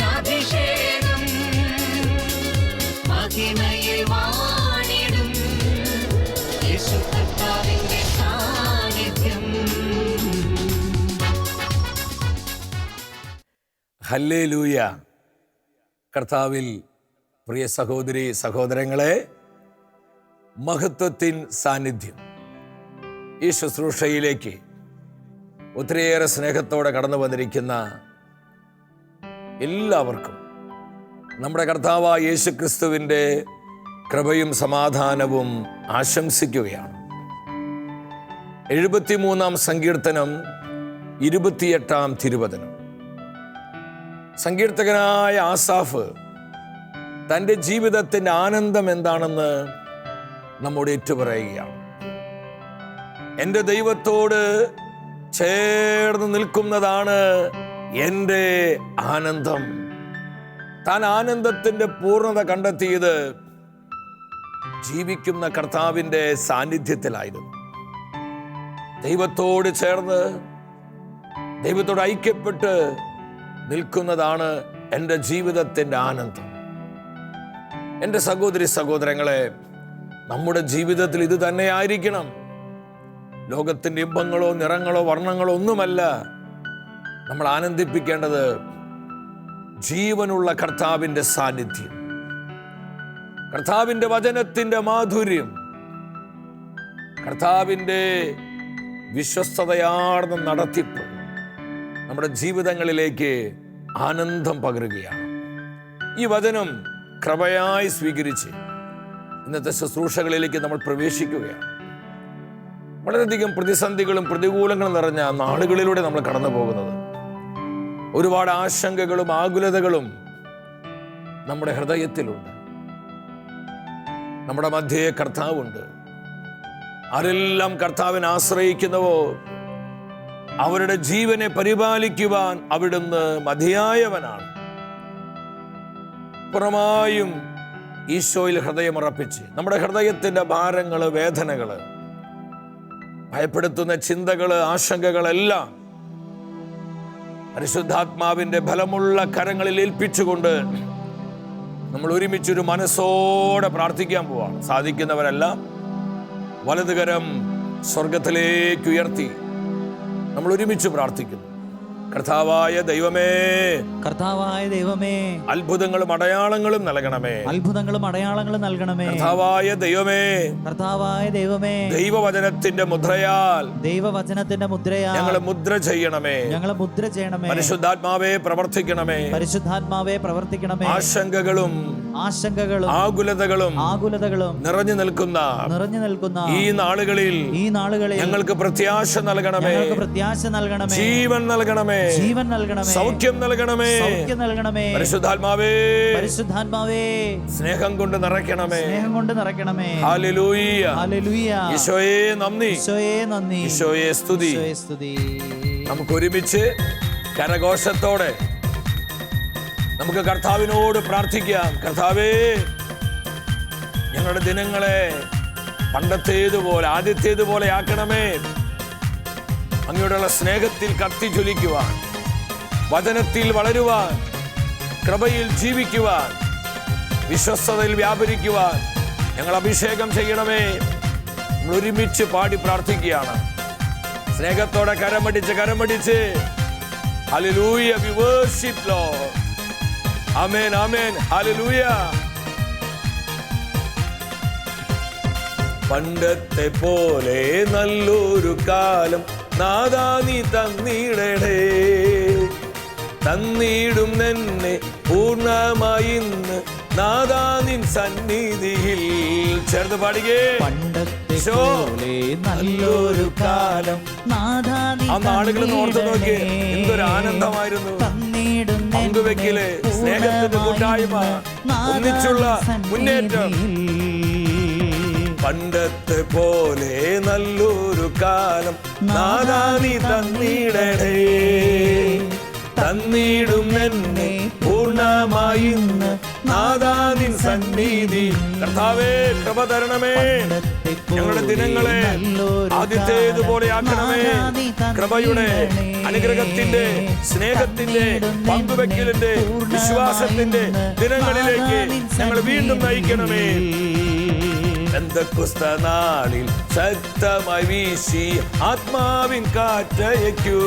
അഭിഷേകം. മഹിമയിൽ വാണിടും ഹല്ലേ ലൂയ കർത്താവിൽ പ്രിയ സഹോദരി സഹോദരങ്ങളെ മഹത്വത്തിൻ സാന്നിധ്യം. ഈ ശുശ്രൂഷയിലേക്ക് ഒത്തിരിയേറെ സ്നേഹത്തോടെ കടന്നു വന്നിരിക്കുന്ന എല്ലാവർക്കും നമ്മുടെ കർത്താവായ യേശു ക്രിസ്തുവിന്റെ കൃപയും സമാധാനവും ആശംസിക്കുകയാണ്. എഴുപത്തിമൂന്നാം സങ്കീർത്തനം ഇരുപത്തിയെട്ടാം തിരുവചനം. സങ്കീർത്തകനായ ആസാഫ് തന്റെ ജീവിതത്തിന്റെ ആനന്ദം എന്താണെന്ന് നമ്മോട് ഏറ്റുപറയുകയാണ്. എന്റെ ദൈവത്തോട് ചേർന്ന് നിൽക്കുന്നതാണ് എന്റെ ആനന്ദം. താൻ ആനന്ദത്തിന്റെ പൂർണത കണ്ടെത്തിയത് ജീവിക്കുന്ന കർത്താവിന്റെ സാന്നിധ്യത്തിലായിരുന്നു. ദൈവത്തോട് ചേർന്ന് ദൈവത്തോട് ഐക്യപ്പെട്ട് നിൽക്കുന്നതാണ് എന്റെ ജീവിതത്തിന്റെ ആനന്ദം. എന്റെ സഹോദരി സഹോദരങ്ങളെ നമ്മുടെ ജീവിതത്തിൽ ഇത് തന്നെയായിരിക്കണം. ലോകത്തിന്റെ ഇമ്പങ്ങളോ നിറങ്ങളോ വർണങ്ങളോ ഒന്നുമല്ല. നമ്മൾ ആനന്ദിപ്പിക്കേണ്ടത് ജീവനുള്ള കർത്താവിന്റെ സാന്നിധ്യം. കർത്താവിന്റെ വചനത്തിന്റെ മാധുര്യം. കർത്താവിന്റെ വിശ്വസ്തതയാർന്ന നടത്തിപ്പ് നമ്മുടെ ജീവിതങ്ങളിലേക്ക് ആനന്ദം പകരുകയാണ്. ഈ വചനം കൃപയായി സ്വീകരിച്ച് ഇന്നത്തെ ശുശ്രൂഷകളിലേക്ക് നമ്മൾ പ്രവേശിക്കുകയാണ്. വളരെയധികം പ്രതിസന്ധികളും പ്രതികൂലങ്ങളും നിറഞ്ഞ നാടുകളിലൂടെ നമ്മൾ കടന്നു പോകുന്നത്. ഒരുപാട് ആശങ്കകളും ആകുലതകളും നമ്മുടെ ഹൃദയത്തിലുണ്ട്. നമ്മുടെ മധ്യേ കർത്താവുണ്ട്. ആരെല്ലാം കർത്താവിനെ ആശ്രയിക്കുന്നവോ അവരുടെ ജീവനെ പരിപാലിക്കുവാൻ അവിടുന്ന് മതിയായവനാണ്. പുറമായും ഈശോയിൽ ഹൃദയമുറപ്പിച്ച് നമ്മുടെ ഹൃദയത്തിന്റെ ഭാരങ്ങൾ വേദനകൾ ഭയപ്പെടുത്തുന്ന ചിന്തകൾ ആശങ്കകളെല്ലാം പരിശുദ്ധാത്മാവിന്റെ ഫലമുള്ള കരങ്ങളിൽ ഏൽപ്പിച്ചുകൊണ്ട് നമ്മൾ ഒരുമിച്ചൊരു മനസ്സോടെ പ്രാർത്ഥിക്കാൻ പോവാണ് സാധിക്കുന്നവരെല്ലാം വലതുകരം സ്വർഗത്തിലേക്ക് ഉയർത്തി നമ്മൾ ഒരുമിച്ച് പ്രാർത്ഥിക്കുന്നു. കർത്താവായ ദൈവമേ. കർത്താവായ ദൈവമേ. അത്ഭുതങ്ങളും അടയാളങ്ങളും നൽകണമേ. അത്ഭുതങ്ങളും അടയാളങ്ങളും നൽകണമേ. കർത്താവായ ദൈവമേ. കർത്താവായ ദൈവമേ. ദൈവവചനത്തിന്റെ മുദ്രയാൽ ദൈവവചനത്തിന്റെ മുദ്രയാൽ ഞങ്ങളെ മുദ്ര ചെയ്യണമേ. ഞങ്ങളെ മുദ്ര ചെയ്യണമേ. പരിശുദ്ധാത്മാവേ പ്രവർത്തിക്കണമേ. പരിശുദ്ധാത്മാവേ പ്രവർത്തിക്കണമേ. ആശങ്കകളും ആശങ്കകളും ആകുലതകളും ആകുലതകളും നിറഞ്ഞു നിൽക്കുന്ന നിറഞ്ഞു നിൽക്കുന്ന ഈ നാളുകളിൽ ഈ നാളുകളിൽ ഞങ്ങൾക്ക് പ്രത്യാശ നൽകണമേ. ഞങ്ങൾക്ക് പ്രത്യാശ നൽകണമേ. ജീവൻ നൽകണമേ. ജീവൻ നൽകണമേ. സൗഖ്യം നൽകണമേ. സൗഖ്യം നൽകണമേ. പരിശുദ്ധാത്മാവേ. പരിശുദ്ധാത്മാവേ. സ്നേഹം കൊണ്ട് നിറയ്ക്കണമേ. സ്നേഹം കൊണ്ട് നിറയ്ക്കണമേ. ഹല്ലേലൂയ. ഹല്ലേലൂയ. ഈശോയെ നന്ദി. ഈശോയെ നന്ദി. ഈശോയെ സ്തുതി. ഈശോയെ സ്തുതി. നമുക്ക് ഒരുമിച്ച് കരഘോഷത്തോടെ നമുക്ക് കർത്താവിനോട് പ്രാർത്ഥിക്കാം. കർത്താവേ ഞങ്ങളുടെ ദിനങ്ങളെ പണ്ടത്തേതുപോലെ ആദ്യത്തേതുപോലെ ആക്കണമേ. അങ്ങയോടുള്ള സ്നേഹത്തിൽ കത്തി ജ്വലിക്കുവാൻ വചനത്തിൽ വളരുവാൻ കൃപയിൽ ജീവിക്കുവാൻ വിശ്വസ്തതയിൽ വ്യാപരിക്കുവാൻ ഞങ്ങൾ അഭിഷേകം ചെയ്യണമേ. നമ്മൾ ഒരുമിച്ച് പാടി പ്രാർത്ഥിക്കുകയാണ്. സ്നേഹത്തോടെ കരമടിച്ച് കരമടിച്ച്. Hallelujah we worship Lord amen പണ്ടത്തെ പോലെ നല്ലൊരു കാലം നാദാ നീ തന്നിടണേ തന്നിടും നിന്നെ പൂർണമായി ഇന്ന്. നാദാ നിൻ സന്നിധിയിൽ. ചേർന്ന് പാടുകേ പണ്ടത്തെ നല്ലൊരു കാലം നാദാനി നീ ആ നാളുകളൊന്ന് ഓർത്ത് നോക്കി എന്തൊരു ആനന്ദമായിരുന്നു തന്നീടും പങ്കുവെക്കൽ, സ്നേഹത്തിന്റെ കൂട്ടായ്മ, ഒന്നിച്ചുള്ള മുന്നേറ്റം. പണ്ടത്തെ പോലെ നല്ലൊരു കാലം നാദാനി തന്നിടണേ. തന്നിടും എന്നെ പൂർണമായി നാദാനി നാദാനിൻ സന്നിധി. കർത്താവേ കൃപ തരണമേ. ഞങ്ങളുടെ ദിനങ്ങളെ ആദ്യത്തേതുപോലെ ആക്കണമേ. കൃപയുടെ അനുഗ്രഹത്തിന്റെ സ്നേഹത്തിന്റെ പങ്കുവെക്കലിന്റെ വിശ്വാസത്തിന്റെ ദിനങ്ങളിലേക്ക് ഞങ്ങൾ വീണ്ടും നയിക്കണമേ. ബന്ധക്കുസ്ത നാളിൽ ശക്തമായി വീശി ആത്മാവിൻ കാറ്റയക്കൂ.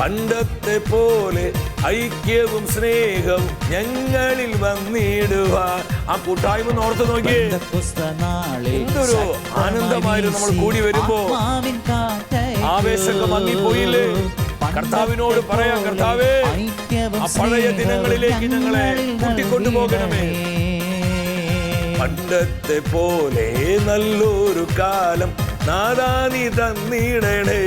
പണ്ടത്തെ പോലെ ഐക്യവും സ്നേഹവും ഞങ്ങളിൽ വന്നിടുക ആ കൂട്ടായ്മ ഓർത്തു ഓർത്ത് നോക്കിയേ. എന്തൊരു ആനന്ദമായിരുന്നു നമ്മൾ കൂടി വരുമ്പോ. ആവേശമൊക്കെ മങ്ങിപ്പോയില്ലേ? കർത്താവിനോട് പറയാം കർത്താവേ ആ പഴയ ദിനങ്ങളിലേക്ക് ഞങ്ങളെ കൂട്ടിക്കൊണ്ടുപോകണമേ. പണ്ടത്തെ പോലെ നല്ലൊരു കാലം നാദാനി തന്നിടണേ.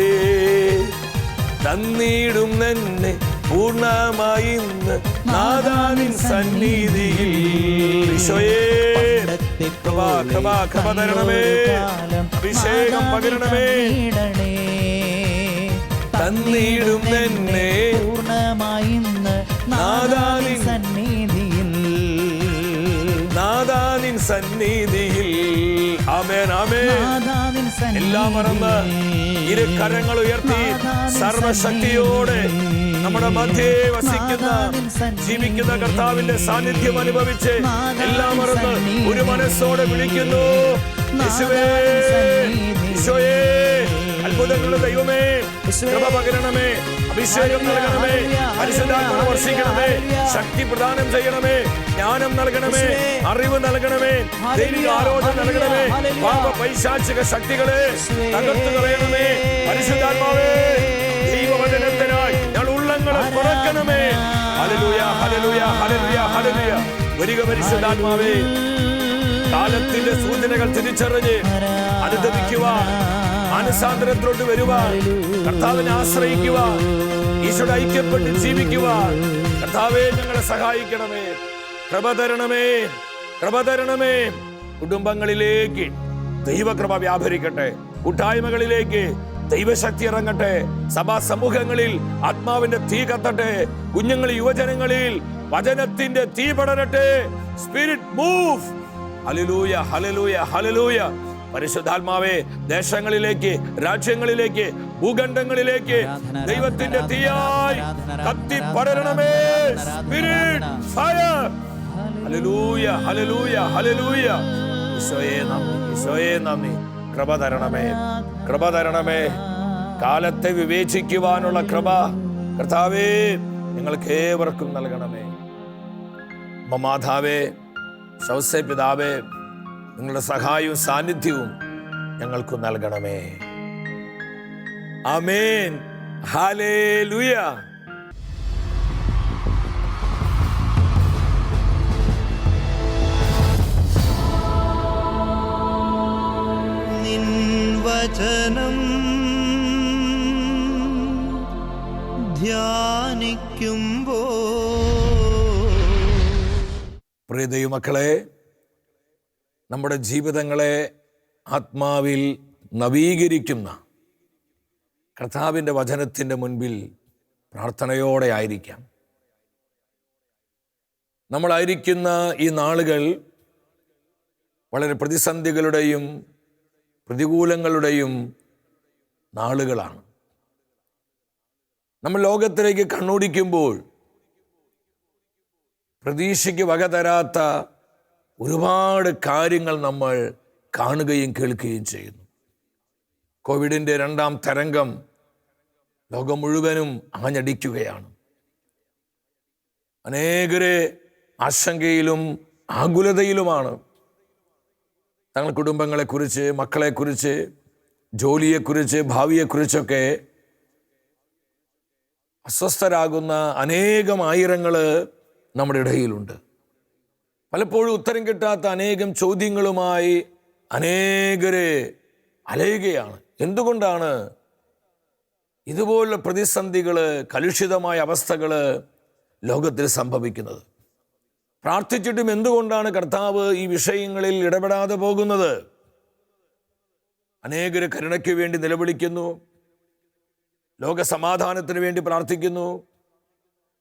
തന്നിടും നന്നെ പൂർണമായി നാദാനി നാദാനിൻ സന്നിധിയിൽ. തരണമേ. അഭിഷേകം പകരണമേ. തന്നിടും നന്നെ പൂർണമായി നാദാനിൻ സന്നിധിയിൽ നാദാനിൻ സന്നിധിയിൽ. ആമേൻ ആമേൻ. എല്ലാം മറന്ന് ഇരു കരങ്ങൾ ഉയർത്തി സർവശക്തിയോടെ നമ്മുടെ മധ്യേ വസിക്കുന്ന ജീവിക്കുന്ന കർത്താവിന്റെ സാന്നിധ്യം അനുഭവിച്ച് എല്ലാം മറന്ന് ഒരു മനസ്സോടെ വിളിക്കുന്നു. യേശുവേ ഈശോയേ. അത്ഭുതങ്ങളുടെ ദൈവമേ കൃപ പകരണമേ അഭിഷേകം നൽകണമേ പരിശുദ്ധാത്മ വർഷിക്കണമേ ശക്തി പ്രദാനം ചെയ്യണമേ ജ്ഞാനം നൽകണമേ അറിവ് നൽകണമേ ദൈവിക ആരോഗ്യം നൽകണമേ പാപ പൈശാചിക ശക്തികളെ തകർത്തു കളയണമേ പരിശുദ്ധാത്മാവേ ദൈവവചനത്തിനായി ഞങ്ങൾ ഉള്ളങ്ങളെ തുറക്കണമേ. ഹലലൂയ ഹലലൂയ ഹലലൂയ ഹലലൂയ വരിക പരിശുദ്ധാത്മാവേ കാലത്തിന്റെ സൂചനകൾ തിരിച്ചറിഞ്ഞ് അനുദമിക്കുവാൻ മാനസാന്തരത്തിലോട്ട് വരുവാൻ കർത്താവിനെ ആശ്രയിക്കുവാൻ ഈശോയുടെ ഐക്യപ്പെട്ട് ജീവിക്കുവാൻ കർത്താവെ ഞങ്ങളെ സഹായിക്കണമേ. കൃപ തരണമേ കൃപ തരണമേ. കുടുംബങ്ങളിലേക്ക് ദൈവകൃപ വ്യാപരിക്കട്ടെ. കൂട്ടായ്മകളിലേക്ക് ദൈവശക്തി ഇറങ്ങട്ടെ. സഭാ സമൂഹങ്ങളിൽ ആത്മാവിന്റെ തീ കത്തട്ടെ. കുഞ്ഞുങ്ങൾ യുവജനങ്ങളിൽ വചനത്തിന്റെ തീ പടരട്ടെ. സ്പിരിറ്റ് മൂവ് ഹലലൂയ ഹലലൂയ ഹലലൂയ പരിശുദ്ധാത്മാവേ ദേശങ്ങളിലേക്ക് രാജ്യങ്ങളിലേക്ക് ഭൂഖണ്ഡങ്ങളിലേക്ക് ദൈവത്തിന്റെ തീയായി കത്തി പടരണമേ. ഹലലൂയ ഹലലൂയ ഹലലൂയ ഈശോയെ നന്ദി ഈശോയെ നന്ദി. കൃപ തരണമേ കൃപ തരണമേ. കാലത്തെ വിവേചിക്കുവാനുള്ള കൃപ കർത്താവേ നിങ്ങൾക്ക് ഏവർക്കും നൽകണമേ മാതാവേ ശൗസേ പിതാവേ നിങ്ങളുടെ സഹായവും സാന്നിധ്യവും ഞങ്ങൾക്ക് നൽകണമേ. ആമേൻ. ഹാലേലൂയ നിൻ വചനം ധ്യാനിക്കുമ്പോ പ്രിയ ദൈവമക്കളെ നമ്മുടെ ജീവിതങ്ങളെ ആത്മാവിൽ നവീകരിക്കുന്ന കർത്താവിന്റെ വചനത്തിന്റെ മുൻപിൽ പ്രാർത്ഥനയോടെ ആയിരിക്കാം. നമ്മളായിരിക്കുന്ന ഈ നാളുകൾ വളരെ പ്രതിസന്ധികളുടെയും പ്രതികൂലങ്ങളുടെയും നാളുകളാണ്. നമ്മൾ ലോകത്തിലേക്ക് കണ്ണോടിക്കുമ്പോൾ പ്രതീക്ഷയ്ക്ക് വക തരാത്ത ഒരുപാട് കാര്യങ്ങൾ നമ്മൾ കാണുകയും കേൾക്കുകയും ചെയ്യുന്നു. കോവിഡിന്റെ രണ്ടാം തരംഗം ലോകം മുഴുവനും ആഞ്ഞടിക്കുകയാണ്. അനേകരെ ആശങ്കയിലും ആകുലതയിലുമാണ്. തങ്ങൾ കുടുംബങ്ങളെക്കുറിച്ച് മക്കളെക്കുറിച്ച് ജോലിയെക്കുറിച്ച് ഭാവിയെക്കുറിച്ചൊക്കെ അസ്വസ്ഥരാകുന്ന അനേകം ആയിരങ്ങൾ നമ്മുടെ ഇടയിലുണ്ട്. പലപ്പോഴും ഉത്തരം കിട്ടാത്ത അനേകം ചോദ്യങ്ങളുമായി അനേകരെ അലയുകയാണ്. എന്തുകൊണ്ടാണ്? ഇതുപോലുള്ള പ്രതിസന്ധികൾ കലുഷിതമായ അവസ്ഥകൾ ലോകത്തിൽ സംഭവിക്കുന്നത്. പ്രാർത്ഥിച്ചിട്ടും എന്തുകൊണ്ടാണ് കർത്താവ് ഈ വിഷയങ്ങളിൽ ഇടപെടാതെ പോകുന്നത്? അനേകര് കരുണയ്ക്ക് വേണ്ടി നിലവിളിക്കുന്നു. ലോക സമാധാനത്തിന് വേണ്ടി പ്രാർത്ഥിക്കുന്നു.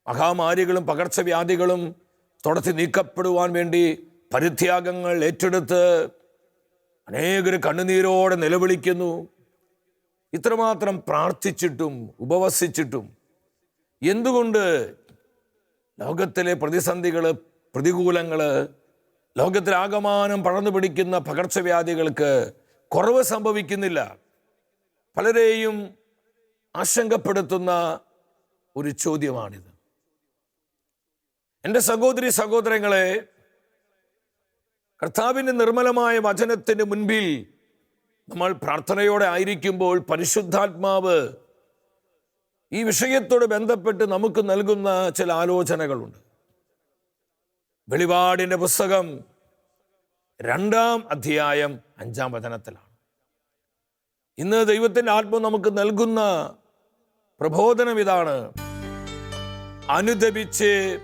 മഹാമാരികളും പകർച്ചവ്യാധികളും തുടച്ച് നീക്കപ്പെടുവാൻ വേണ്ടി പരിത്യാഗങ്ങൾ ഏറ്റെടുത്ത് അനേകർ കണ്ണുനീരോടെ നിലവിളിക്കുന്നു. ഇത്രമാത്രം പ്രാർത്ഥിച്ചിട്ടും ഉപവസിച്ചിട്ടും എന്തുകൊണ്ട് ലോകത്തിലെ പ്രതിസന്ധികൾ പ്രതികൂലങ്ങൾ ലോകത്തിലാകമാനം പടർന്നു പിടിക്കുന്ന പകർച്ചവ്യാധികൾക്ക് കുറവ് സംഭവിക്കുന്നില്ല. പലരെയും ആശങ്കപ്പെടുത്തുന്ന ഒരു ചോദ്യമാണിത്. എന്റെ സഹോദരി സഹോദരങ്ങളെ കർത്താവിന്റെ നിർമ്മലമായ വചനത്തിന് മുൻപിൽ നമ്മൾ പ്രാർത്ഥനയോടെ ആയിരിക്കുമ്പോൾ പരിശുദ്ധാത്മാവ് ഈ വിഷയത്തോട് ബന്ധപ്പെട്ട് നമുക്ക് നൽകുന്ന ചില ആലോചനകളുണ്ട്. വെളിപാടിന്റെ പുസ്തകം രണ്ടാം അധ്യായം അഞ്ചാം വചനത്തിലാണ്. ഇന്ന് ദൈവത്തിന്റെ ആത്മ നമുക്ക് നൽകുന്ന പ്രബോധനം ഇതാണ്. അനുദപിച്ച്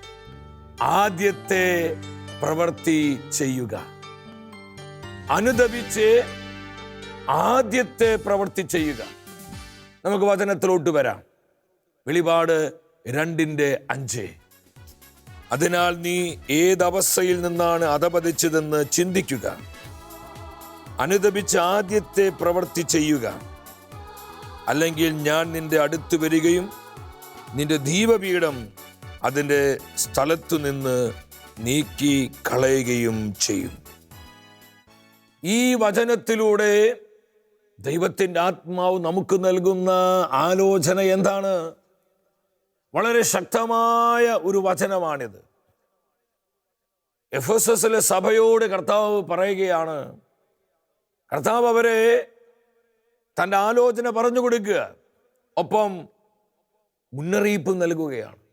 ആദ്യത്തെ പ്രവൃത്തി ചെയ്യുക. അനുദപിച്ച് ആദ്യത്തെ പ്രവൃത്തി ചെയ്യുക. നമുക്ക് വചനത്തിലോട്ട് വരാം. വെളിപാട് രണ്ടിന്റെ അഞ്ച്. അതിനാൽ നീ ഏതവസ്ഥയിൽ നിന്നാണ് അധപതിച്ചതെന്ന് ചിന്തിക്കുക. അനുദപിച്ച് ആദ്യത്തെ പ്രവൃത്തി ചെയ്യുക. അല്ലെങ്കിൽ ഞാൻ നിന്റെ അടുത്ത് വരികയും നിന്റെ ദീപപീഠം അതിന്റെ സ്ഥലത്തു നിന്ന് നീക്കി കളയുകയും ചെയ്യും. ഈ വചനത്തിലൂടെ ദൈവത്തിന്റെ ആത്മാവ് നമുക്ക് നൽകുന്ന ആലോചന എന്താണ്? വളരെ ശക്തമായ ഒരു വചനമാണിത്. എഫ് എസ് എസിലെ സഭയോട് കർത്താവ് പറയുകയാണ് കർത്താവ് അവരെ തന്റെ ആലോചന പറഞ്ഞു കൊടുക്കുക ഒപ്പം മുന്നറിയിപ്പ് നൽകുകയാണ്.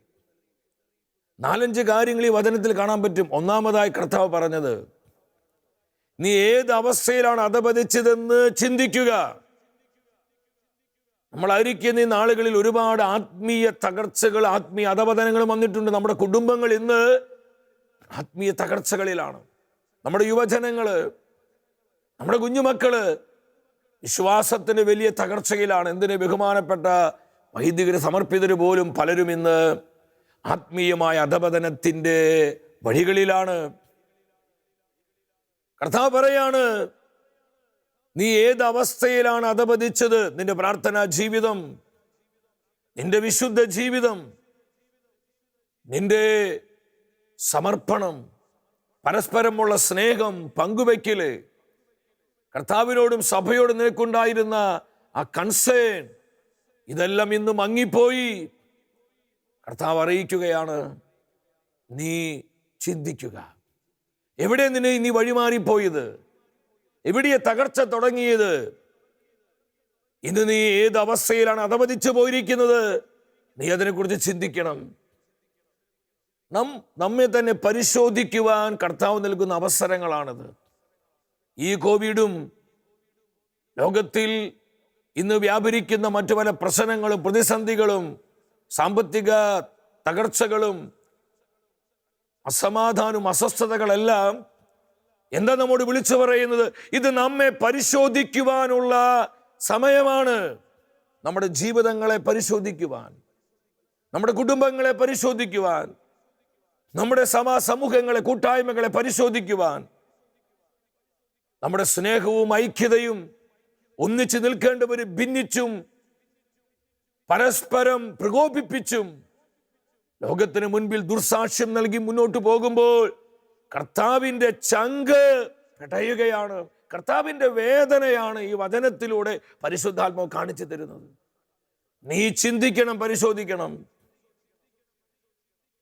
നാലഞ്ച് കാര്യങ്ങൾ ഈ വചനത്തിൽ കാണാൻ പറ്റും. ഒന്നാമതായി കർത്താവ് പറഞ്ഞത് നീ ഏത് അവസ്ഥയിലാണ് അധപതിച്ചതെന്ന് ചിന്തിക്കുക. നമ്മൾ അരിക്കുന്ന ഈ നാളുകളിൽ ഒരുപാട് ആത്മീയ തകർച്ചകൾ ആത്മീയ അധപതനങ്ങൾ വന്നിട്ടുണ്ട് നമ്മുടെ കുടുംബങ്ങൾ ഇന്ന്. ആത്മീയ തകർച്ചകളിലാണ്. നമ്മുടെ യുവജനങ്ങൾ നമ്മുടെ കുഞ്ഞുമക്കൾ വിശ്വാസത്തിന് വലിയ തകർച്ചയിലാണ്. എന്തിന് ബഹുമാനപ്പെട്ട വൈദികര് സമർപ്പിതര് പോലും പലരും ഇന്ന് ആത്മീയമായ അധപതനത്തിന്റെ വഴികളിലാണ്. കർത്താവ് പറയാണ് നീ ഏത് അവസ്ഥയിലാണ് അധപതിച്ചത്? നിന്റെ പ്രാർത്ഥനാ ജീവിതം നിന്റെ വിശുദ്ധ ജീവിതം നിന്റെ സമർപ്പണം പരസ്പരമുള്ള സ്നേഹം പങ്കുവയ്ക്കൽ. കർത്താവിനോടും സഭയോടും നിനക്കുണ്ടായിരുന്ന ആ കൺസേൺ ഇതെല്ലാം ഇന്ന് മങ്ങിപ്പോയി. കർത്താവ് അറിയിക്കുകയാണ് നീ ചിന്തിക്കുക. എവിടെ നിന്നെ നീ വഴിമാറിപ്പോയത്? എവിടെയെ തകർച്ച തുടങ്ങിയത്? ഇന്ന് നീ ഏത് അവസ്ഥയിലാണ് അധമതിച്ചു പോയിരിക്കുന്നത്? നീ അതിനെക്കുറിച്ച് ചിന്തിക്കണം. നം നമ്മെ തന്നെ പരിശോധിക്കുവാൻ കർത്താവ് നൽകുന്ന അവസരങ്ങളാണിത്. ഈ കോവിഡും ലോകത്തിൽ ഇന്ന് വ്യാപരിക്കുന്ന മറ്റു പല പ്രശ്നങ്ങളും പ്രതിസന്ധികളും സാമ്പത്തിക തകർച്ചകളും അസമാധാനവും അസ്വസ്ഥതകളെല്ലാം എന്താ നമ്മോട് വിളിച്ചു പറയുന്നത്? ഇത് നമ്മെ പരിശോധിക്കുവാനുള്ള സമയമാണ്. നമ്മുടെ ജീവിതങ്ങളെ പരിശോധിക്കുവാൻ നമ്മുടെ കുടുംബങ്ങളെ പരിശോധിക്കുവാൻ നമ്മുടെ സമാ സമൂഹങ്ങളെ കൂട്ടായ്മകളെ പരിശോധിക്കുവാൻ നമ്മുടെ സ്നേഹവും ഐക്യതയും ഒന്നിച്ചു നിൽക്കേണ്ടവർ ഭിന്നിച്ചും പരസ്പരം പ്രകോപിപ്പിച്ചും ലോകത്തിന് മുൻപിൽ ദുർസാക്ഷ്യം നൽകി മുന്നോട്ട് പോകുമ്പോൾ കർത്താവിന്റെ ചങ്ക് പിടയുകയാണ്. കർത്താവിന്റെ വേദനയാണ് ഈ വചനത്തിലൂടെ പരിശുദ്ധാത്മാവ് കാണിച്ചു തരുന്നത്. നീ ചിന്തിക്കണം പരിശോധിക്കണം.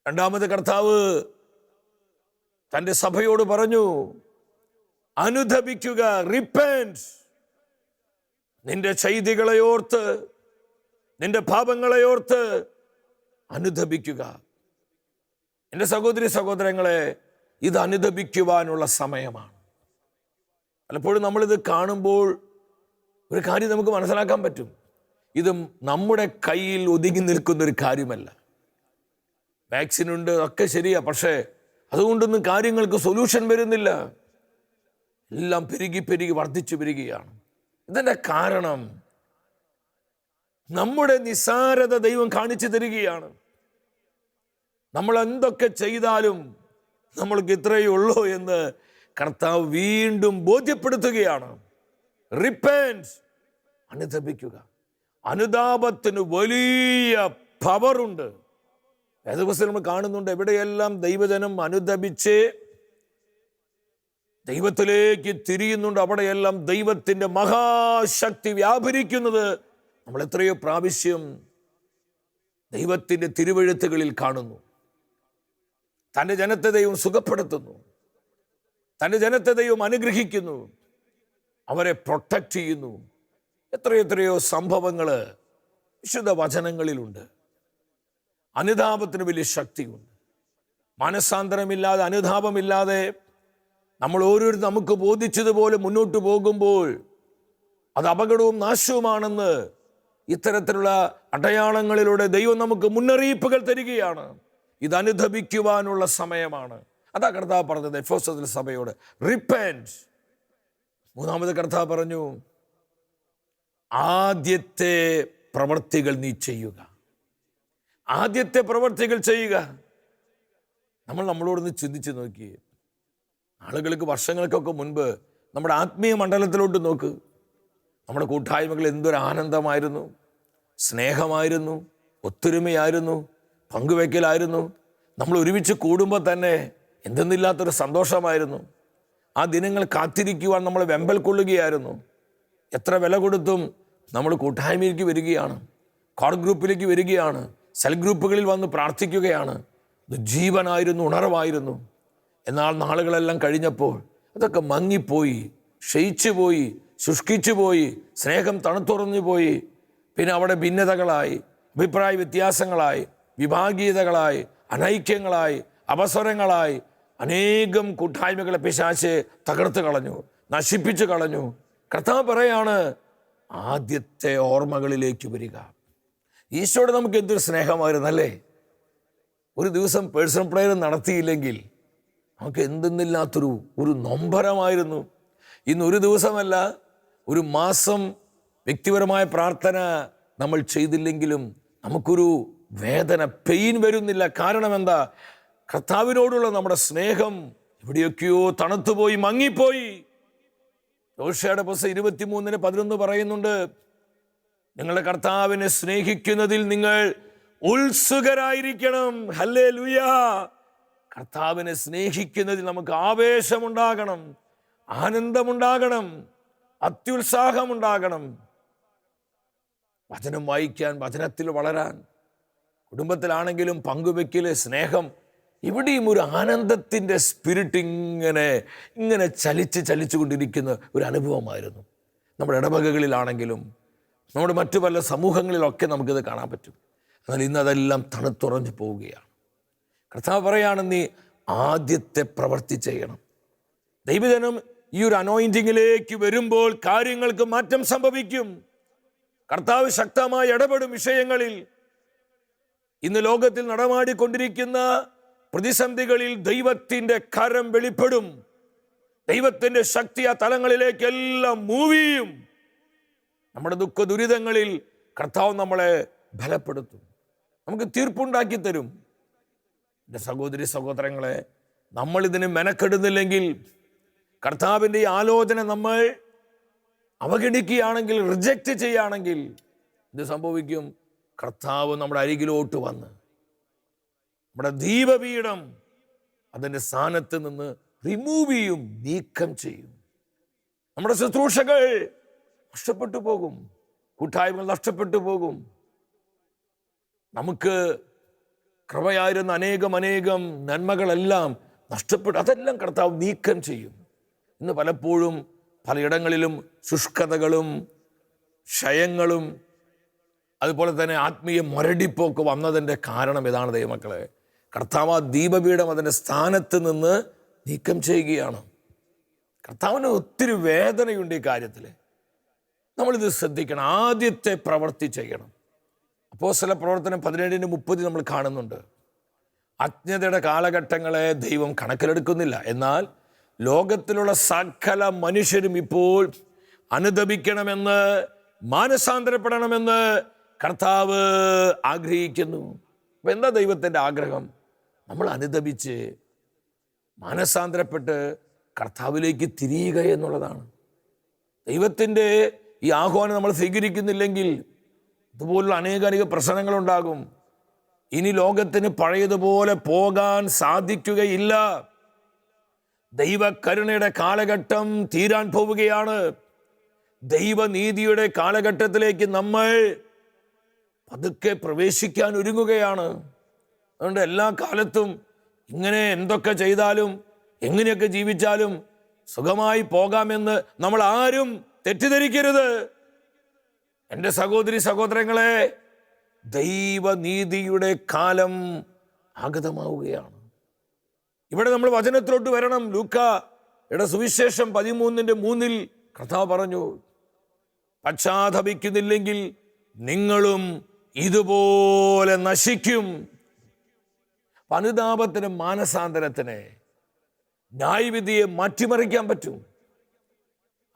രണ്ടാമത് കർത്താവ് തന്റെ സഭയോട് പറഞ്ഞു അനുധപിക്കുക റിപ്പൻസ് നിന്റെ ചെയ്തികളെ ഓർത്ത് നിന്റെ പാപങ്ങളെ ഓർത്ത് അനുദപിക്കുക. എന്റെ സഹോദരി സഹോദരങ്ങളെ ഇത് അനുദപിക്കുവാനുള്ള സമയമാണ്. പലപ്പോഴും നമ്മളിത് കാണുമ്പോൾ ഒരു കാര്യം നമുക്ക് മനസ്സിലാക്കാൻ പറ്റും. ഇത് നമ്മുടെ കയ്യിൽ ഒതുങ്ങി നിൽക്കുന്ന ഒരു കാര്യമല്ല. വാക്സിൻ ഉണ്ട് ഒക്കെ ശരിയാ പക്ഷേ അതുകൊണ്ടൊന്നും കാര്യങ്ങൾക്ക് സൊല്യൂഷൻ വരുന്നില്ല. എല്ലാം പെരുകി പെരുകി വർദ്ധിച്ചു വരികയാണ് ഇതിന്റെ കാരണം നമ്മുടെ നിസാരത ദൈവം കാണിച്ചു തരികയാണ്. നമ്മൾ എന്തൊക്കെ ചെയ്താലും നമ്മൾക്ക് ഇത്രയേ ഉള്ളൂ എന്ന് കർത്താവ് വീണ്ടും ബോധ്യപ്പെടുത്തുകയാണ്. റിപ്പൻസ് അനുദപിക്കുക അനുതാപത്തിന് വലിയ പവറുണ്ട് വേദപുസ്തകം നമ്മൾ കാണുന്നുണ്ട് എവിടെയെല്ലാം ദൈവജനം അനുദപിച്ച് ദൈവത്തിലേക്ക് തിരിയുന്നുണ്ട് അവിടെയെല്ലാം ദൈവത്തിന്റെ മഹാശക്തി വ്യാപരിക്കുന്നത് നമ്മൾ എത്രയോ പ്രാവശ്യം ദൈവത്തിന്റെ തിരുവഴുത്തുകളിൽ കാണുന്നു. തന്റെ ജനത്തെ ദൈവം സുഖപ്പെടുത്തുന്നു. തന്റെ ജനത്തെ ദൈവം അനുഗ്രഹിക്കുന്നു. അവരെ പ്രൊട്ടക്റ്റ് ചെയ്യുന്നു. എത്രയെത്രയോ സംഭവങ്ങൾ വിശുദ്ധ വചനങ്ങളിലുണ്ട്. അനുതാപത്തിന് വലിയ ശക്തിയുണ്ട്. മനസാന്തരമില്ലാതെ അനുതാപമില്ലാതെ നമ്മൾ ഓരോരു നമുക്ക് ബോധിച്ചതുപോലെ മുന്നോട്ട് പോകുമ്പോൾ അത് അപകടവും നാശവുമാണെന്ന് ഇത്തരത്തിലുള്ള അടയാളങ്ങളിലൂടെ ദൈവം നമുക്ക് മുന്നറിയിപ്പുകൾ തരികയാണ്. ഇത് അനുധപിക്കുവാനുള്ള സമയമാണ്. അതാ കർത്താവ് പറഞ്ഞത് എഫോസത്തിൽ സഭയോട് റിപ്പന്റ് മൂന്നാമത് കർത്താവ് പറഞ്ഞു ആദ്യത്തെ പ്രവർത്തികൾ നീ ചെയ്യുക. ആദ്യത്തെ പ്രവർത്തികൾ ചെയ്യുക. നമ്മൾ നമ്മളോടൊന്ന് ചിന്തിച്ച് നോക്കിയേ ആളുകൾക്ക് വർഷങ്ങൾക്കൊക്കെ മുൻപ് നമ്മുടെ ആത്മീയ മണ്ഡലത്തിലോട്ട് നോക്ക്. നമ്മുടെ കൂട്ടായ്മകൾ എന്തൊരു ആനന്ദമായിരുന്നു. സ്നേഹമായിരുന്നു ഒത്തൊരുമയായിരുന്നു പങ്കുവെക്കലായിരുന്നു. നമ്മൾ ഒരുമിച്ച് കൂടുമ്പോൾ തന്നെ എന്തെന്നില്ലാത്തൊരു സന്തോഷമായിരുന്നു. ആ ദിനങ്ങൾ കാത്തിരിക്കുവാൻ നമ്മൾ വെമ്പൽ കൊള്ളുകയായിരുന്നു. എത്ര വില കൊടുത്തും നമ്മൾ കൂട്ടായ്മയിലേക്ക് വരികയാണ് കോർ ഗ്രൂപ്പിലേക്ക് വരികയാണ് സെൽ ഗ്രൂപ്പുകളിൽ വന്ന് പ്രാർത്ഥിക്കുകയാണ്. ഇത് ജീവനായിരുന്നു ഉണർവായിരുന്നു. എന്നാൽ നാളുകളെല്ലാം കഴിഞ്ഞപ്പോൾ അതൊക്കെ മങ്ങിപ്പോയി ക്ഷയിച്ചു പോയി ശുഷ്കിച്ചു പോയി സ്നേഹം തണുത്തുറഞ്ഞു പോയി പിന്നെ അവിടെ ഭിന്നതകളായി അഭിപ്രായ വ്യത്യാസങ്ങളായി വിഭാഗീയതകളായി അനൈക്യങ്ങളായി അവസരങ്ങളായി അനേകം കൂട്ടായ്മകളെ പിശാച്ച് തകർത്ത് കളഞ്ഞു നശിപ്പിച്ചു കളഞ്ഞു. കർത്താവ് പറയാണ് ആദ്യത്തെ ഓർമ്മകളിലേക്ക് വരിക. ഈശോടെ നമുക്ക് എന്തൊരു സ്നേഹമായിരുന്നു അല്ലേ ഒരു ദിവസം പേഴ്സണൽ പ്രെയർ നടത്തിയില്ലെങ്കിൽ നമുക്ക് എന്തെന്നില്ലാത്തൊരു ഒരു നൊമ്പരമായിരുന്നു. ഇന്ന് ഒരു ദിവസമല്ല ഒരു മാസം വ്യക്തിപരമായ പ്രാർത്ഥന നമ്മൾ ചെയ്തില്ലെങ്കിലും നമുക്കൊരു വേദന പെയിൻ വരുന്നില്ല. കാരണം എന്താ കർത്താവിനോടുള്ള നമ്മുടെ സ്നേഹം എവിടെയൊക്കെയോ തണുത്തുപോയി മങ്ങിപ്പോയി. ദോഷയുടെ പുസ്തകം ഇരുപത്തിമൂന്നിന് പതിനൊന്ന് പറയുന്നുണ്ട് നിങ്ങളുടെ കർത്താവിനെ സ്നേഹിക്കുന്നതിൽ നിങ്ങൾ ഉത്സുകരായിരിക്കണം. ഹല്ലേ ലുയാ കർത്താവിനെ സ്നേഹിക്കുന്നതിൽ നമുക്ക് ആവേശമുണ്ടാകണം ആനന്ദമുണ്ടാകണം. അത്യുത്സാഹമുണ്ടാകണം. വചനം വായിക്കാൻ വചനത്തിൽ വളരാൻ കുടുംബത്തിലാണെങ്കിലും പങ്കുവെക്കൽ സ്നേഹം ഇവിടെയും ഒരു ആനന്ദത്തിന്റെ സ്പിരിറ്റ് ഇങ്ങനെ ഇങ്ങനെ ചലിച്ച് ചലിച്ചു കൊണ്ടിരിക്കുന്ന ഒരു അനുഭവമായിരുന്നു. നമ്മുടെ ഇടവകകളിലാണെങ്കിലും നമ്മുടെ മറ്റു പല സമൂഹങ്ങളിലൊക്കെ നമുക്കിത് കാണാൻ പറ്റും. എന്നാൽ ഇന്ന് അതെല്ലാം തണുത്തുറഞ്ഞു പോവുകയാണ്. കർത്താവ് പറയാണ് നീ ആദ്യത്തെ പ്രവർത്തി ചെയ്യണം. ദൈവജനം ഈ ഒരു അനോയിന്റിങ്ങിലേക്ക് വരുമ്പോൾ കാര്യങ്ങൾക്ക് മാറ്റം സംഭവിക്കും. കർത്താവ് ശക്തമായി ഇടപെടും വിഷയങ്ങളിൽ. ഇന്ന് ലോകത്തിൽ നടമാടിക്കൊണ്ടിരിക്കുന്ന പ്രതിസന്ധികളിൽ ദൈവത്തിന്റെ കരം വെളിപ്പെടും. ദൈവത്തിന്റെ ശക്തി ആ തലങ്ങളിലേക്കെല്ലാം മൂവ് ചെയ്യും. നമ്മുടെ ദുഃഖ ദുരിതങ്ങളിൽ കർത്താവ് നമ്മളെ ബലപ്പെടുത്തും. നമുക്ക് തീർപ്പുണ്ടാക്കി തരും. എന്റെ സഹോദരി സഹോദരങ്ങളെ നമ്മളിതിന് മെനക്കെടുന്നില്ലെങ്കിൽ കർത്താവിന്റെ ഈ ആലോചന നമ്മൾ അവഗണിക്കുകയാണെങ്കിൽ റിജക്റ്റ് ചെയ്യുകയാണെങ്കിൽ ഇത് സംഭവിക്കും? കർത്താവ് നമ്മുടെ അരികിലോട്ട് വന്ന് നമ്മുടെ ദീപപീഠം അതിന്റെ സ്ഥാനത്ത് നിന്ന് റിമൂവ് ചെയ്യും നീക്കം ചെയ്യും. നമ്മുടെ ശുശ്രൂഷകൾ നഷ്ടപ്പെട്ടു പോകും കൂട്ടായ്മകൾ നഷ്ടപ്പെട്ടു പോകും. നമുക്ക് കൃപയായിരുന്ന അനേകം അനേകം നന്മകളെല്ലാം നഷ്ടപ്പെട്ടു അതെല്ലാം കർത്താവ് നീക്കം ചെയ്യും. ഇന്ന് പലപ്പോഴും പലയിടങ്ങളിലും ശുഷ്കതകളും ക്ഷയങ്ങളും അതുപോലെ തന്നെ ആത്മീയ മുരടിപ്പോക്ക് വന്നതിന്റെ കാരണം ഇതാണ് ദൈവമക്കളെ? കർത്താവ് ആ ദീപപീഠം അതിന്റെ സ്ഥാനത്ത് നിന്ന് നീക്കം ചെയ്യുകയാണ്. കർത്താവിന് ഒത്തിരി വേദനയുണ്ട് ഈ കാര്യത്തിൽ നമ്മളിത് ശ്രദ്ധിക്കണം. ആദ്യത്തെ പ്രവൃത്തി ചെയ്യണം. അപ്പോൾ ചില പ്രവർത്തനം പതിനേഴിന് മുപ്പത് നമ്മൾ കാണുന്നുണ്ട്. അജ്ഞതയുടെ കാലഘട്ടങ്ങളെ ദൈവം കണക്കിലെടുക്കുന്നില്ല. എന്നാൽ ലോകത്തിലുള്ള സകല മനുഷ്യരും ഇപ്പോൾ അനുദപിക്കണമെന്ന് മാനസാന്തരപ്പെടണമെന്ന് കർത്താവ് ആഗ്രഹിക്കുന്നു. അപ്പം എന്താ ദൈവത്തിന്റെ ആഗ്രഹം? നമ്മൾ അനുദപിച്ച് മാനസാന്തരപ്പെട്ട് കർത്താവിലേക്ക് തിരിയുക എന്നുള്ളതാണ്. ദൈവത്തിന്റെ ഈ ആഹ്വാനം നമ്മൾ സ്വീകരിക്കുന്നില്ലെങ്കിൽ ഇതുപോലുള്ള അനേകാനേക പ്രശ്നങ്ങളുണ്ടാകും. ഇനി ലോകത്തിന് പഴയതുപോലെ പോകാൻ സാധിക്കുകയില്ല. ദൈവകരുണയുടെ കാലഘട്ടം തീരാൻ പോവുകയാണ്. ദൈവനീതിയുടെ കാലഘട്ടത്തിലേക്ക് നമ്മൾ പതുക്കെ പ്രവേശിക്കാൻ ഒരുങ്ങുകയാണ്. അതുകൊണ്ട് എല്ലാ കാലത്തും ഇങ്ങനെ എന്തൊക്കെ ചെയ്താലും എങ്ങനെയൊക്കെ ജീവിച്ചാലും സുഖമായി പോകാമെന്ന് നമ്മൾ ആരും തെറ്റിദ്ധരിക്കരുത്. എന്റെ സഹോദരി സഹോദരങ്ങളെ ദൈവനീതിയുടെ കാലം ആഗതമാവുകയാണ്. ഇവിടെ നമ്മൾ വചനത്തിലോട്ട് വരണം. ലൂക്ക ഇവിടെ സുവിശേഷം പതിമൂന്നിന്റെ മൂന്നിൽ കഥ പറഞ്ഞു പശ്ചാത്തപിക്കുന്നില്ലെങ്കിൽ നിങ്ങളും ഇതുപോലെ നശിക്കും. പനുതാപത്തിന് മാനസാന്തരത്തിന് ന്യായവിധിയെ മാറ്റിമറിക്കാൻ പറ്റും.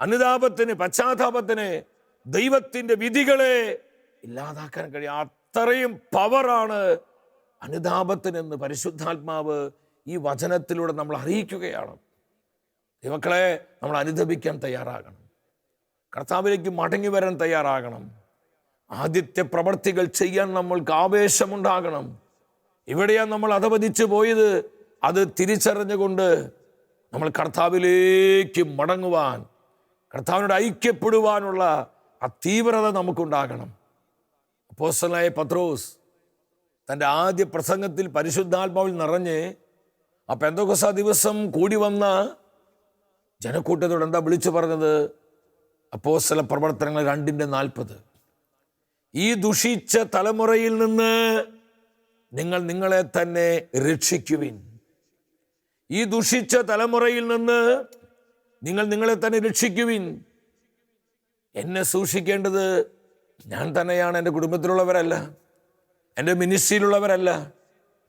അനുതാപത്തിന് പശ്ചാത്താപത്തിന് ദൈവത്തിന്റെ വിധികളെ ഇല്ലാതാക്കാൻ കഴിയും. അത്രയും പവറാണ് അനുതാപത്തിനെന്ന് പരിശുദ്ധാത്മാവ് ഈ വചനത്തിലൂടെ നമ്മൾ അറിയിക്കുകയാണ്. ദൈവക്കളെ നമ്മൾ അനുദപിക്കാൻ തയ്യാറാകണം. കർത്താവിലേക്ക് മടങ്ങി വരാൻ തയ്യാറാകണം. ആദ്യത്തെ പ്രവർത്തികൾ ചെയ്യാൻ നമ്മൾക്ക് ആവേശമുണ്ടാകണം. ഇവിടെയാണ് നമ്മൾ അധപതിച്ചു പോയത്. അത് തിരിച്ചറിഞ്ഞുകൊണ്ട് നമ്മൾ കർത്താവിലേക്ക് മടങ്ങുവാൻ കർത്താവിനോട് ഐക്യപ്പെടുവാനുള്ള ആ തീവ്രത നമുക്കുണ്ടാകണം. അപ്പോസ്റ്റലായ പത്രോസ് തന്റെ ആദ്യ പ്രസംഗത്തിൽ പരിശുദ്ധാത്മാവിൽ നിറഞ്ഞ് ആ പെന്തോക്കസ ദിവസം കൂടി വന്ന ജനക്കൂട്ടത്തോട് എന്താ വിളിച്ചു പറഞ്ഞത്? അപ്പോസ്തല പ്രവർത്തനങ്ങൾ രണ്ടിന്റെ നാൽപ്പത്. ഈ ദുഷിച്ച തലമുറയിൽ നിന്ന് നിങ്ങൾ നിങ്ങളെ തന്നെ രക്ഷിക്കുവിൻ. ഈ ദുഷിച്ച തലമുറയിൽ നിന്ന് നിങ്ങൾ നിങ്ങളെ തന്നെ രക്ഷിക്കുവിൻ. എന്നെ സൂക്ഷിക്കേണ്ടത് ഞാൻ തന്നെയാണ്. എന്റെ കുടുംബത്തിലുള്ളവരല്ല. എന്റെ മിനിസ്ട്രിയിലുള്ളവരല്ല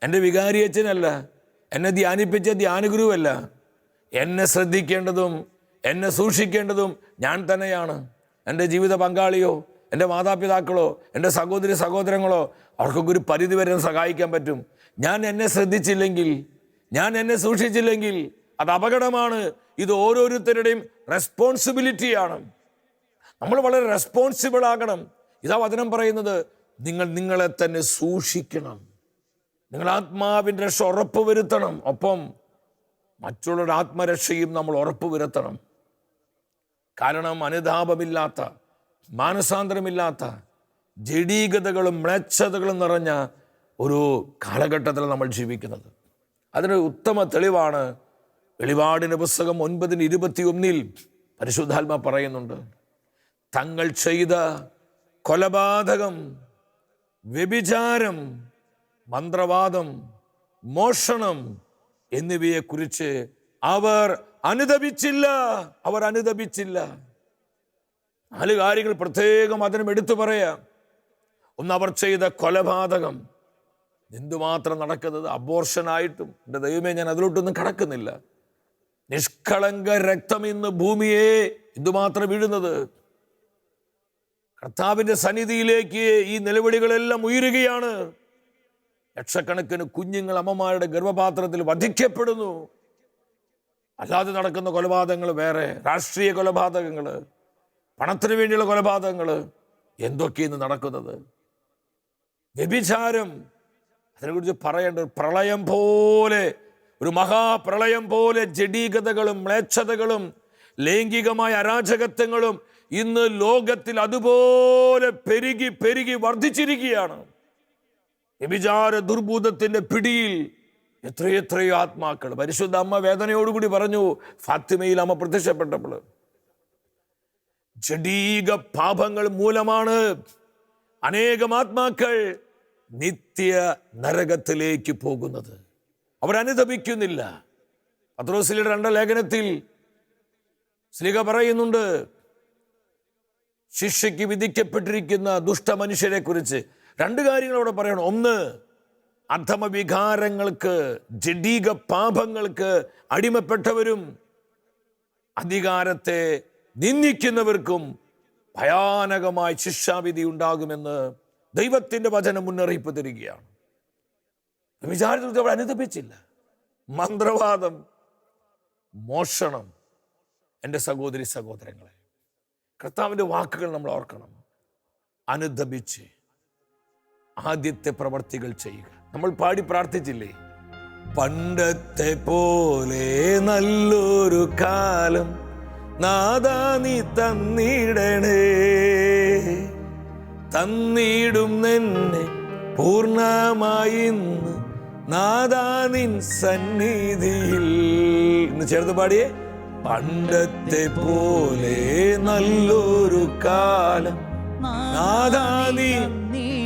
എന്റെ വികാരിയച്ഛനല്ല എന്നെ ധ്യാനിപ്പിച്ച ധ്യാനഗുരുവല്ല. എന്നെ ശ്രദ്ധിക്കേണ്ടതും എന്നെ സൂക്ഷിക്കേണ്ടതും ഞാൻ തന്നെയാണ്. എന്റെ ജീവിത പങ്കാളിയോ എന്റെ മാതാപിതാക്കളോ എന്റെ സഹോദരി സഹോദരങ്ങളോ അവർക്കൊക്കെ ഒരു പരിധി വരെ സഹായിക്കാൻ പറ്റും. ഞാൻ എന്നെ ശ്രദ്ധിച്ചില്ലെങ്കിൽ ഞാൻ എന്നെ സൂക്ഷിച്ചില്ലെങ്കിൽ അത് അപകടമാണ്. ഇത് ഓരോരുത്തരുടെയും റെസ്പോൺസിബിലിറ്റിയാണ്. നമ്മൾ വളരെ റെസ്പോൺസിബിൾ ആകണം. ഇതാ വചനം പറയുന്നത് നിങ്ങൾ നിങ്ങളെ തന്നെ സൂക്ഷിക്കണം. നിങ്ങൾ ആത്മാവിന്റെ രക്ഷ ഉറപ്പ് വരുത്തണം. ഒപ്പം മറ്റുള്ളവരുടെ ആത്മരക്ഷയും നമ്മൾ ഉറപ്പ് വരുത്തണം. കാരണം അനുതാപമില്ലാത്ത മാനസാന്തരമില്ലാത്ത ജഡീകതകളും മ്ലേച്ഛതകളും നിറഞ്ഞ ഒരു കാലഘട്ടത്തിൽ നമ്മൾ ജീവിക്കുന്നത്. അതിന് ഉത്തമ തെളിവാണ് വെളിപാടിന്റെ പുസ്തകം ഒൻപതിന് ഇരുപത്തിയൊന്നിൽ പരിശുദ്ധാത്മ പറയുന്നുണ്ട്. തങ്ങൾ ചെയ്ത കൊലപാതകം വ്യഭിചാരം മന്ത്രവാദം മോഷണം എന്നിവയെക്കുറിച്ച് അവർ അനുദപിച്ചില്ല. അവർ അനുദപിച്ചില്ല. നാല് കാര്യങ്ങൾ പ്രത്യേകം അതിനും എടുത്തു പറയാം. ഒന്ന് അവർ ചെയ്ത കൊലപാതകം. എന്തുമാത്രം നടക്കുന്നത്? അബോർഷനായിട്ടും. എന്റെ ദൈവമേ ഞാൻ അതിലോട്ടൊന്നും കടക്കുന്നില്ല. നിഷ്കളങ്ക രക്തം ഇന്ന് ഭൂമിയെ എന്തുമാത്രം വീഴുന്നത് കർത്താവിന്റെ സന്നിധിയിലേക്ക് ഈ നിലവിളികളെല്ലാം ഉയരുകയാണ്. ലക്ഷക്കണക്കിന് കുഞ്ഞുങ്ങൾ അമ്മമാരുടെ ഗർഭപാത്രത്തിൽ വധിക്കപ്പെടുന്നു. അല്ലാതെ നടക്കുന്ന കൊലപാതകങ്ങൾ വേറെ രാഷ്ട്രീയ കൊലപാതകങ്ങൾ പണത്തിന് വേണ്ടിയുള്ള കൊലപാതകങ്ങൾ എന്തൊക്കെയെന്ന് നടക്കുന്നത്? വ്യഭിചാരം അതിനെക്കുറിച്ച് പറയേണ്ട ഒരു പ്രളയം പോലെ ഒരു മഹാപ്രളയം പോലെ ജഡീകതകളും മ്ലേച്ഛതകളും ലൈംഗികമായ അരാജകത്വങ്ങളും ഇന്ന് ലോകത്തിൽ അതുപോലെ പെരുകി പെരുകി വർദ്ധിച്ചിരിക്കുകയാണ്. വ്യഭിചാര ദുർഭൂതത്തിന്റെ പിടിയിൽ എത്രയെത്രയോ ആത്മാക്കൾ. പരിശുദ്ധ അമ്മ വേദനയോടുകൂടി പറഞ്ഞു ഫാത്തിമയിൽ അമ്മ പ്രത്യക്ഷപ്പെട്ടപ്പോൾ ജഡീക പാപങ്ങൾ മൂലമാണ് അനേകം ആത്മാക്കൾ നിത്യ നരകത്തിലേക്ക് പോകുന്നത്. അവരനുദപിക്കുന്നില്ല പത്രോസിലിയുടെ രണ്ട ലേഖനത്തിൽ സ്ലിക പറയുന്നുണ്ട് ശിക്ഷയ്ക്ക് വിധിക്കപ്പെട്ടിരിക്കുന്ന ദുഷ്ട മനുഷ്യരെ കുറിച്ച് രണ്ട് കാര്യങ്ങൾ അവിടെ പറയണം. ഒന്ന് അധമ വികാരങ്ങൾക്ക് ജഡീക പാപങ്ങൾക്ക് അടിമപ്പെട്ടവരും അധികാരത്തെ നിന്ദിക്കുന്നവർക്കും ഭയാനകമായ ശിക്ഷാവിധി ഉണ്ടാകുമെന്ന് ദൈവത്തിന്റെ വചനം മുന്നറിയിപ്പ് തരികയാണ്. വിചാരത്തിൽ അവിടെ അനുദപിച്ചില്ല. മന്ത്രവാദം മോഷണം എന്റെ സഹോദരി സഹോദരങ്ങളെ. കർത്താവിന്റെ വാക്കുകൾ നമ്മൾ ഓർക്കണം. അനുദപിച്ച് ആദ്യത്തെ പ്രവർത്തികൾ ചെയ്യുക. നമ്മൾ പാടി പ്രാർത്ഥിച്ചില്ലേ? പണ്ടത്തെ പോലെ നല്ലൊരു കാലം നാദാ നീ തന്നിടണേ. തന്നിടും നിന്നെ പൂർണമായി ഇന്ന്. നാദാ നിൻ സന്നിധിയിൽ. ഇന്ന് ചേർത്ത് പാടിയേ. പണ്ടത്തെ പോലെ നല്ലൊരു കാലം നാദാ നീ നീടണേ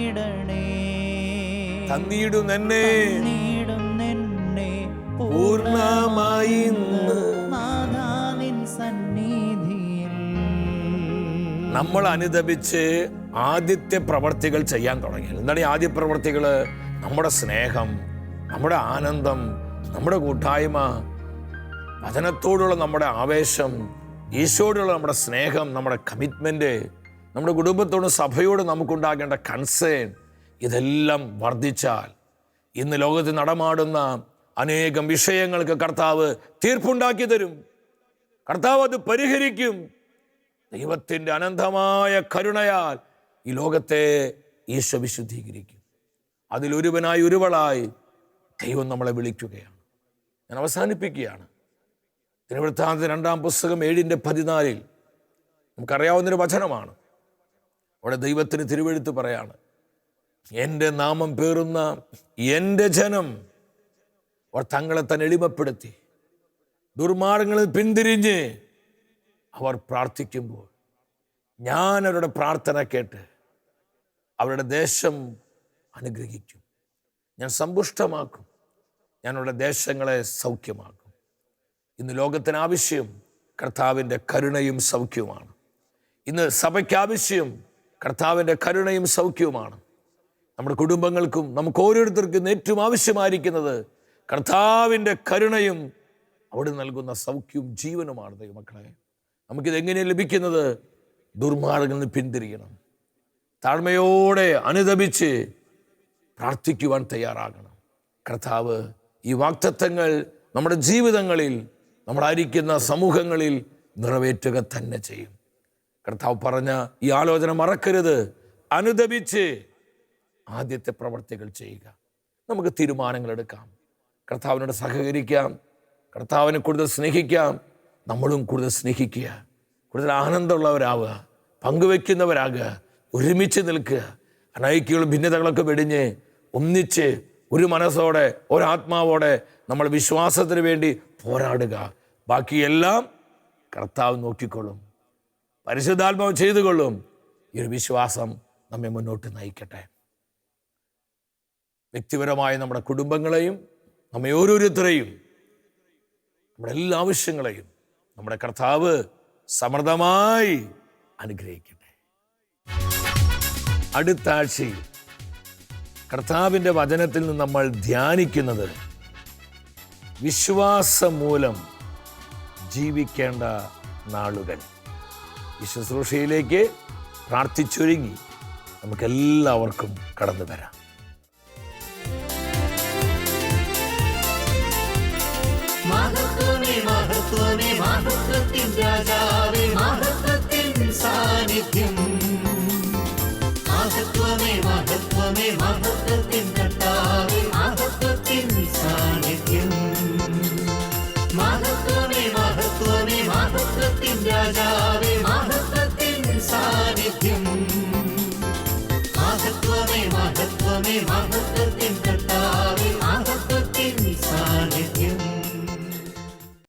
തന്നിടും എന്നെ പൂർണമായി നമ്മൾ അനുദപിച്ച് ആദ്യത്തെ പ്രവർത്തികൾ ചെയ്യാൻ തുടങ്ങി. എന്താണ് ഈ ആദ്യ പ്രവർത്തികൾ നമ്മുടെ സ്നേഹം നമ്മുടെ ആനന്ദം നമ്മുടെ കൂട്ടായ്മ വചനത്തോടുള്ള നമ്മുടെ ആവേശം ഈശോടുള്ള നമ്മുടെ സ്നേഹം നമ്മുടെ കമ്മിറ്റ്മെന്റ് നമ്മുടെ കുടുംബത്തോടും സഭയോടും നമുക്കുണ്ടാകേണ്ട കൺസേൺ ഇതെല്ലാം വർദ്ധിച്ചാൽ ഇന്ന് ലോകത്ത് നടമാടുന്ന അനേകം വിഷയങ്ങൾക്ക് കർത്താവ് തീർപ്പുണ്ടാക്കി തരും. കർത്താവ് അത് പരിഹരിക്കും. ദൈവത്തിന്റെ അനന്തമായ കരുണയാൽ ഈ ലോകത്തെ ഈശ്വ വിശുദ്ധീകരിക്കും. അതിലൊരുവനായി ഒരുവളായി ദൈവം നമ്മളെ വിളിക്കുകയാണ്. ഞാൻ അവസാനിപ്പിക്കുകയാണ്. തിരുവൃത്താന്ത രണ്ടാം പുസ്തകം ഏഴിന്റെ പതിനാലിൽ നമുക്കറിയാവുന്നൊരു വചനമാണ്. അവിടെ ദൈവത്തിന് തിരുവെഴുത്ത് പറയാണ്. എന്റെ നാമം പേറുന്ന എന്റെ ജനം അവർ തങ്ങളെ തന്നെ എളിമപ്പെടുത്തി ദുർമാർഗങ്ങളിൽ പിന്തിരിഞ്ഞ് അവർ പ്രാർത്ഥിക്കുമ്പോൾ ഞാൻ അവരുടെ പ്രാർത്ഥന കേട്ട് അവരുടെ ദേശം അനുഗ്രഹിക്കും. ഞാൻ സമ്പുഷ്ടമാക്കും. ഞാൻ അവരുടെ ദേശങ്ങളെ സൗഖ്യമാക്കും. ഇന്ന് ലോകത്തിന് ആവശ്യം കർത്താവിന്റെ കരുണയും സൗഖ്യവുമാണ്. ഇന്ന് സഭയ്ക്ക് ആവശ്യം കർത്താവിന്റെ കരുണയും സൗഖ്യവുമാണ്. നമ്മുടെ കുടുംബങ്ങൾക്കും നമുക്ക് ഓരോരുത്തർക്കും ഏറ്റവും ആവശ്യമായിരിക്കുന്നത് കർത്താവിന്റെ കരുണയും അവിടെ നൽകുന്ന സൗഖ്യവും ജീവനുമാണ് ദൈവമക്കളെ. നമുക്കിത് എങ്ങനെ ലഭിക്കുന്നത്? ദുർമാർഗങ്ങളിൽ നിന്ന് പിന്തിരിയണം. താഴ്മയോടെ അനുദപിച്ച് പ്രാർത്ഥിക്കുവാൻ തയ്യാറാകണം. കർത്താവ് ഈ വാക്തത്വങ്ങൾ നമ്മുടെ ജീവിതങ്ങളിൽ നമ്മളായിരിക്കുന്ന സമൂഹങ്ങളിൽ നിറവേറ്റുക തന്നെ ചെയ്യും. കർത്താവ് പറഞ്ഞ ഈ ആലോചന മറക്കരുത്. അനുദപിച്ച് ആദ്യത്തെ പ്രവർത്തികൾ ചെയ്യുക. നമുക്ക് തീരുമാനങ്ങൾ എടുക്കാം കർത്താവിനോട് സഹകരിക്കാം. കർത്താവിനെ കൂടുതൽ സ്നേഹിക്കാം. നമ്മളും കൂടുതൽ സ്നേഹിക്കുക. കൂടുതൽ ആനന്ദമുള്ളവരാവുക. പങ്കുവെക്കുന്നവരാകുക ഒരുമിച്ച് നിൽക്കുക. അനൈക്യങ്ങളും ഭിന്നതകളൊക്കെ വെടിഞ്ഞ് ഒന്നിച്ച് ഒരു മനസ്സോടെ ഒരാത്മാവോടെ നമ്മൾ വിശ്വാസത്തിന് വേണ്ടി പോരാടുക. ബാക്കിയെല്ലാം കർത്താവ് നോക്കിക്കൊള്ളും. പരിശുദ്ധാത്മാവ് ചെയ്തുകൊള്ളും. ഈ ഒരു വിശ്വാസം നമ്മെ മുന്നോട്ട് നയിക്കട്ടെ. വ്യക്തിപരമായ നമ്മുടെ കുടുംബങ്ങളെയും നമ്മെ ഓരോരുത്തരെയും നമ്മുടെ എല്ലാ ആവശ്യങ്ങളെയും നമ്മുടെ കർത്താവ് സമൃദ്ധമായി അനുഗ്രഹിക്കട്ടെ. അടുത്ത ആഴ്ചയിൽ കർത്താവിന്റെ വചനത്തിൽ നിന്ന് നമ്മൾ ധ്യാനിക്കുന്നത് വിശ്വാസം മൂലം ജീവിക്കേണ്ട നാളുകൾ. ഈ പ്രാർത്ഥിച്ചൊരുങ്ങി നമുക്കെല്ലാവർക്കും കടന്നു വരാം മഹത്വമേ മഹത്വത്തിൻ രാജാവേ മഹത്വത്തിൻ സാന്നിധ്യം. മാഹത്വമേ മഹത്വമേ മഹത്വത്തിൻ കർത്താവേ മഹത്വത്തിൻ സാന്നിധ്യം. മഹത്വമേ മഹത്വമേ മഹത്വത്തിൻ രാജാവേ മഹത്വത്തിൻ സാന്നിധ്യം. മാഹത്വമേ മഹത്വമേ മഹത്വത്തിൻ